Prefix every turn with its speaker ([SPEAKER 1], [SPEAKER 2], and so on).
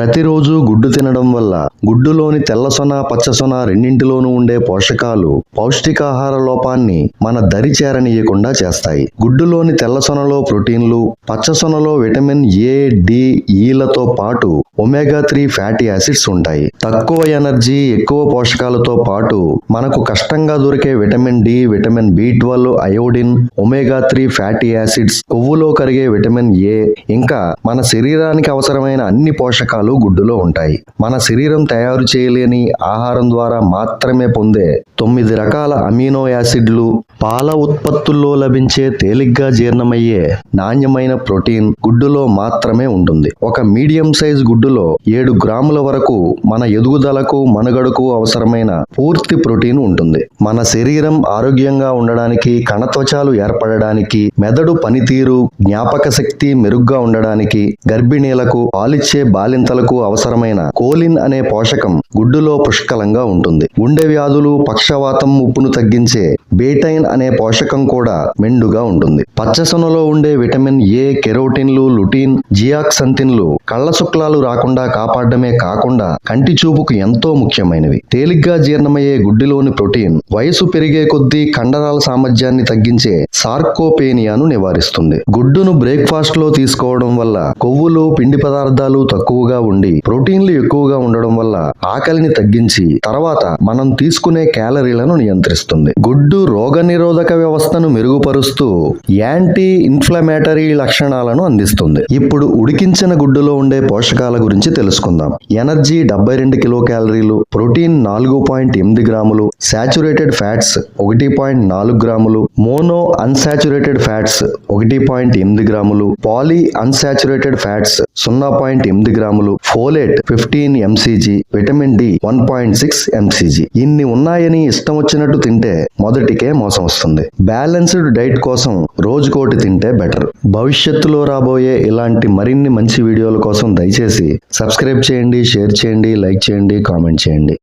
[SPEAKER 1] ప్రతిరోజు గుడ్డు తినడం వల్ల గుడ్డులోని తెల్లసొన పచ్చసొన రెండింటిలోనూ ఉండే పోషకాలు పౌష్టికాహార లోపాన్ని మన దరి చేరనీయకుండా చేస్తాయి. గుడ్డులోని తెల్లసొనలో ప్రోటీన్లు పచ్చసొనలో విటమిన్ ఏ డి ఈలతో పాటు ఒమేగా త్రీ ఫ్యాటీ యాసిడ్స్ ఉంటాయి. తక్కువ ఎనర్జీ ఎక్కువ పోషకాలతో పాటు మనకు కష్టంగా దొరికే vitamin D vitamin B twelve iodine omega three fatty acids కొవ్వులో కరిగే విటమిన్ ఏ ఇంకా మన శరీరానికి అవసరమైన అన్ని పోషకాలు గుడ్డులో ఉంటాయి. మన శరీరం తయారు చేయలేని ఆహారం ద్వారా మాత్రమే పొందే తొమ్మిది రకాల అమినో యాసిడ్లు పాల ఉత్పత్తుల్లో లభించే తేలిగ్గా జీర్ణమయ్యే నాణ్యమైన ప్రోటీన్ గుడ్డులో మాత్రమే ఉంటుంది. ఒక మీడియం సైజ్ గుడ్డులో ఏడు గ్రాముల వరకు మన ఎదుగుదలకు మనుగడకు అవసరమైన పూర్తి ప్రోటీన్ ఉంటుంది. మన శరీరం ఆరోగ్యంగా ఉండడానికి కణత్వచాలు ఏర్పడడానికి మెదడు పనితీరు జ్ఞాపక శక్తి మెరుగ్గా ఉండడానికి గర్భిణీలకు పాలిచ్చే బాలింతలకు అవసరమైన కోలిన్ అనే పోషకం గుడ్డులో పుష్కలంగా ఉంటుంది. గుండె వ్యాధులు పక్షవాతం ఉప్పును తగ్గించే బేటైన్ అనే పోషకం కూడా మెండుగా ఉంటుంది. పచ్చసొనలో ఉండే విటమిన్ ఏ కెరోటిన్లు లుటీన్ జియాక్సంతిన్లు కళ్ళ శుక్లాలు రాకుండా కాపాడమే కాకుండా కంటి చూపుకు ఎంతో ముఖ్యమైనవి. తేలిగ్గా జీర్ణమయ్యే గుడ్డిలోని ప్రోటీన్ వయసు పెరిగే కొద్దీ కండరాల సామర్థ్యాన్ని తగ్గించే సార్కోపేనియాను నివారిస్తుంది. గుడ్డును బ్రేక్ఫాస్ట్లో తీసుకోవడం వల్ల కొవ్వులు పిండి పదార్థాలు తక్కువగా ఉండి ప్రోటీన్లు ఎక్కువగా ఉండడం వల్ల ఆకలిని తగ్గించి తర్వాత మనం తీసుకునే క్యాలరీలను నియంత్రిస్తుంది. గుడ్డు రోగనిరోధక వ్యవస్థను మెరుగుపరుస్తూ యాంటీ ఇన్ఫ్లమేటరీ లక్షణాలను అందిస్తుంది. ఇప్పుడు ఉడికించిన గుడ్డులో ఉండే పోషకాల గురించి తెలుసుకుందాం. ఎనర్జీ డెబ్బై రెండు కిలో క్యాలరీలు ప్రోటీన్ నాలుగు పాయింట్ ఎనిమిది గ్రాములు సాచురేటెడ్ ఫ్యాట్స్ ఒకటి పాయింట్ నాలుగు గ్రాములు మోనో అన్సాచురేటెడ్ ఫ్యాట్స్ ఒకటి పాయింట్ ఎనిమిది గ్రాములు పాలీ అన్సాచురేటెడ్ ఫ్యాట్స్ సున్నా పాయింట్ ఎనిమిది గ్రాములు folate fifteen MCG vitamin D one point six MCG. ఇన్ని ఉన్నాయని ఇష్టం వచ్చినట్టు తింటే మొదటికే మోసం వస్తుంది. బ్యాలెన్స్డ్ డైట్ కోసం రోజుకోటి తింటే బెటర్. భవిష్యత్తులో రాబోయే ఇలాంటి మరిన్ని మంచి వీడియోల కోసం దయచేసి సబ్స్క్రైబ్ చేయండి షేర్ చేయండి లైక్ చేయండి కామెంట్ చేయండి.